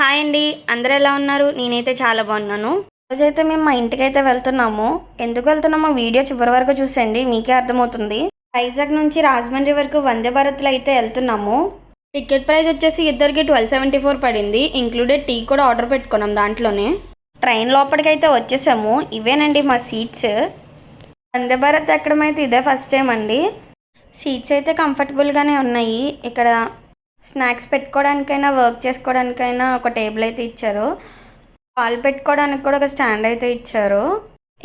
Hi అండి. అందరు ఎలా ఉన్నారు? నేనైతే చాలా బాగున్నాను. రోజైతే మేము మా ఇంటికి అయితే వెళ్తున్నాము. ఎందుకు వెళ్తున్నామో వీడియో చివరి వరకు చూసండి మీకే అర్థమవుతుంది. వైజాగ్ నుంచి రాజమండ్రి వరకు వందే భారత్లో అయితే వెళ్తున్నాము. టికెట్ ప్రైస్ వచ్చేసి ఇద్దరికి ట్వెల్వ్ సెవెంటీ ఫోర్ పడింది. ఇంక్లూడెడ్ టీ కూడా ఆర్డర్ పెట్టుకున్నాం దాంట్లోనే. ట్రైన్ లోపలికి అయితే వచ్చేసాము. ఇవేనండి మా సీట్స్. వందే భారత్ ఎక్కడం అయితే ఇదే ఫస్ట్ టైం అండి. సీట్స్ అయితే కంఫర్టబుల్గానే ఉన్నాయి. ఇక్కడ స్నాక్స్ పెట్టుకోవడానికైనా వర్క్ చేసుకోవడానికైనా ఒక టేబుల్ అయితే ఇచ్చారు. పాలు పెట్టుకోవడానికి కూడా ఒక స్టాండ్ అయితే ఇచ్చారు.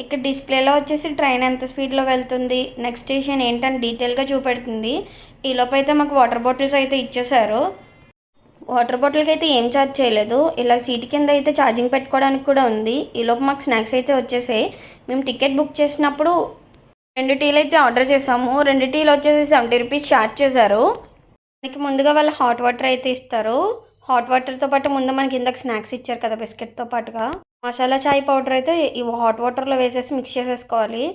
ఇక్కడ డిస్ప్లేలో వచ్చేసి ట్రైన్ ఎంత స్పీడ్లో వెళ్తుంది నెక్స్ట్ స్టేషన్ ఏంటని డీటెయిల్గా చూపెడుతుంది. ఈలోపు అయితే మాకు వాటర్ బాటిల్స్ అయితే ఇచ్చేసారు వాటర్ బాటిల్కి అయితే ఏం ఛార్జ్ చేయలేదు. ఇలా సీట్ కింద అయితే ఛార్జింగ్ పెట్టుకోవడానికి కూడా ఉంది. ఈలోపు మాకు స్నాక్స్ అయితే వచ్చేసాయి. మేము టికెట్ బుక్ చేసినప్పుడు రెండు టీలు అయితే ఆర్డర్ చేసాము. రెండు టీలు వచ్చేసి సెవెంటీ రూపీస్ ఛార్జ్ చేశారు. మనకి ముందుగా వాళ్ళు హాట్ వాటర్ అయితే ఇస్తారు. హాట్ వాటర్తో పాటు ముందు మనకి ఇందాక స్నాక్స్ ఇచ్చారు కదా బిస్కెట్తో పాటుగా. మసాలా చాయ్ పౌడర్ అయితే ఈ హాట్ వాటర్లో వేసేసి మిక్స్ చేసేసుకోవాలి.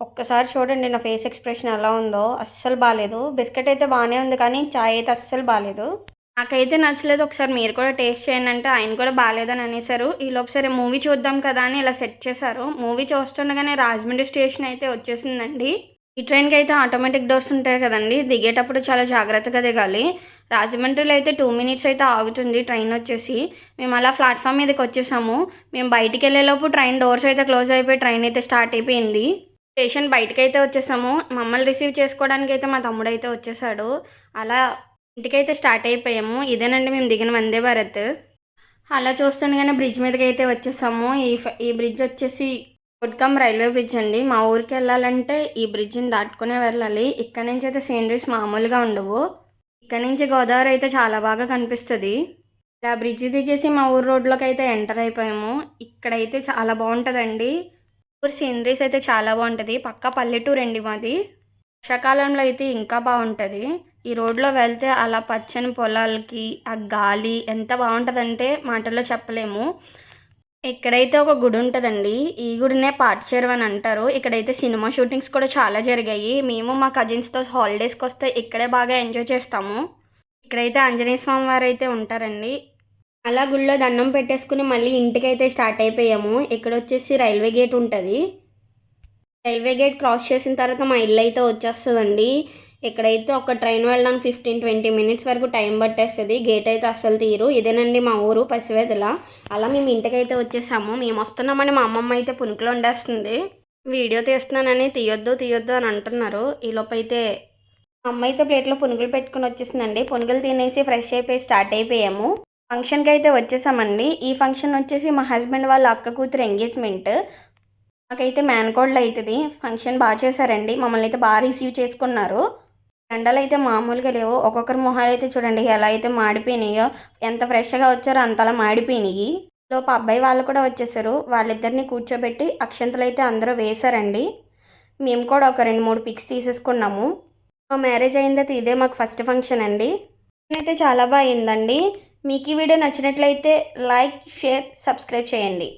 ఒక్కసారి చూడండి నా ఫేస్ ఎక్స్ప్రెషన్ ఎలా ఉందో. అస్సలు బాగాలేదు బిస్కెట్ అయితే బాగానే ఉంది కానీ చాయ్ అయితే అస్సలు బాగాలేదు నాకైతే నచ్చలేదు ఒకసారి మీరు కూడా టేస్ట్ చేయండి అంటే ఆయన కూడా బాగాలేదని అనేసారు ఈలోపు సరే మూవీ చూద్దాం కదా అని ఇలా సెట్ చేశారు. మూవీ చూస్తుండగానే రాజమండ్రి స్టేషన్ అయితే వచ్చేసిందండి. ఈ ట్రైన్కి అయితే ఆటోమేటిక్ డోర్స్ ఉంటాయి కదండి. దిగేటప్పుడు చాలా జాగ్రత్తగా దిగాలి. రాజమండ్రిలో అయితే టూ మినిట్స్ అయితే ఆగుతుంది ట్రైన్ వచ్చేసి. మేము అలా ప్లాట్ఫామ్ మీదకి వచ్చేసాము. మేము బయటికి వెళ్ళేలోపు ట్రైన్ డోర్స్ అయితే క్లోజ్ అయిపోయి ట్రైన్ అయితే స్టార్ట్ అయిపోయింది. స్టేషన్ బయటకు అయితే వచ్చేసాము. మమ్మల్ని రిసీవ్ చేసుకోవడానికి అయితే మా తమ్ముడు అయితే వచ్చేసాడు. అలా ఇంటికైతే స్టార్ట్ అయిపోయాము. ఇదేనండి మేము దిగిన వందే భారత్. అలా చూస్తుండగానే బ్రిడ్జ్ మీదకి అయితే వచ్చేసాము. ఈ ఫ- ఈ బ్రిడ్జ్ వచ్చేసి కొట్కం రైల్వే బ్రిడ్జ్ అండి. మా ఊరికి వెళ్ళాలంటే ఈ బ్రిడ్జిని దాటుకునే వెళ్ళాలి. ఇక్కడ నుంచి అయితే సీనరీస్ మామూలుగా ఉండవు. ఇక్కడ నుంచి గోదావరి అయితే చాలా బాగా కనిపిస్తుంది. ఇలా బ్రిడ్జ్ దిగేసి మా ఊరు రోడ్లోకి అయితే ఎంటర్ అయిపోయాము. ఇక్కడైతే చాలా బాగుంటుందండి. ఊరు సీనరీస్ అయితే చాలా బాగుంటుంది. పక్క పల్లెటూరు అండి మాది. వర్షాకాలంలో అయితే ఇంకా బాగుంటుంది. ఈ రోడ్లో వెళ్తే అలా పచ్చని పొలాలకి ఆ గాలి ఎంత బాగుంటుందంటే మాటల్లో చెప్పలేము. ఇక్కడైతే ఒక గుడి ఉంటుందండి ఈ గుడినే పాటచేరు అని అంటారు. ఇక్కడైతే సినిమా షూటింగ్స్ కూడా చాలా జరిగాయి. మేము మా కజిన్స్తో హాలిడేస్కి వస్తే ఇక్కడే బాగా ఎంజాయ్ చేస్తాము. ఇక్కడైతే ఆంజనేయ స్వామి వారు అయితే ఉంటారండి. అలా గుళ్ళో దండం పెట్టేసుకుని మళ్ళీ ఇంటికైతే స్టార్ట్ అయిపోయాము. ఇక్కడ వచ్చేసి రైల్వే గేట్ ఉంటుంది. రైల్వే గేట్ క్రాస్ చేసిన తర్వాత మా ఇల్లు అయితే వచ్చేస్తుందండి. ఇక్కడైతే ఒక ట్రైన్ వెళ్ళడానికి ఫిఫ్టీన్ ట్వంటీ మినిట్స్ వరకు టైం పట్టేస్తుంది గేట్ అయితే అస్సలు తీరు ఇదేనండి మా ఊరు పసివేదల అలా మేము ఇంటికైతే వచ్చేసాము. మేము వస్తున్నామని మా అమ్మమ్మ అయితే పునుకులు వండేస్తుంది. వీడియో తీస్తున్నానని తీయొద్దు తీయొద్దు అని అంటున్నారు. ఈలోపైతే మా అమ్మ అయితే ప్లేట్లో పునుగులు పెట్టుకుని వచ్చేసిందండి. పునుగులు తినేసి ఫ్రెష్ అయిపోయి స్టార్ట్ అయిపోయాము. ఫంక్షన్కి అయితే వచ్చేసామండి. ఈ ఫంక్షన్ వచ్చేసి మా హస్బెండ్ వాళ్ళ అక్క కూతురు ఎంగేజ్మెంట్ మాకైతే మ్యాన్కోడ్లు అవుతుంది ఫంక్షన్ బాగా చేశారండి. మమ్మల్ని అయితే బాగా రిసీవ్ చేసుకున్నారు. ఎండలు అయితే మామూలుగా లేవు. ఒక్కొక్కరి మొహాలు అయితే చూడండి ఎలా అయితే మాడిపోయినాయో ఎంత ఫ్రెష్గా వచ్చారో అంతలా మాడిపోయినాయి. లోపు అబ్బాయి వాళ్ళు కూడా వచ్చేసారు. వాళ్ళిద్దరిని కూర్చోబెట్టి అక్షంతలు అయితే అందరూ వేశారండి. మేము కూడా ఒక రెండు మూడు పిక్స్ తీసేసుకున్నాము. మా మ్యారేజ్ అయిందైతే ఇదే మాకు ఫస్ట్ ఫంక్షన్ అండి. అయితే చాలా బాగా అయిందండి. మీకు ఈ వీడియో నచ్చినట్లయితే లైక్ షేర్ సబ్స్క్రైబ్ చేయండి.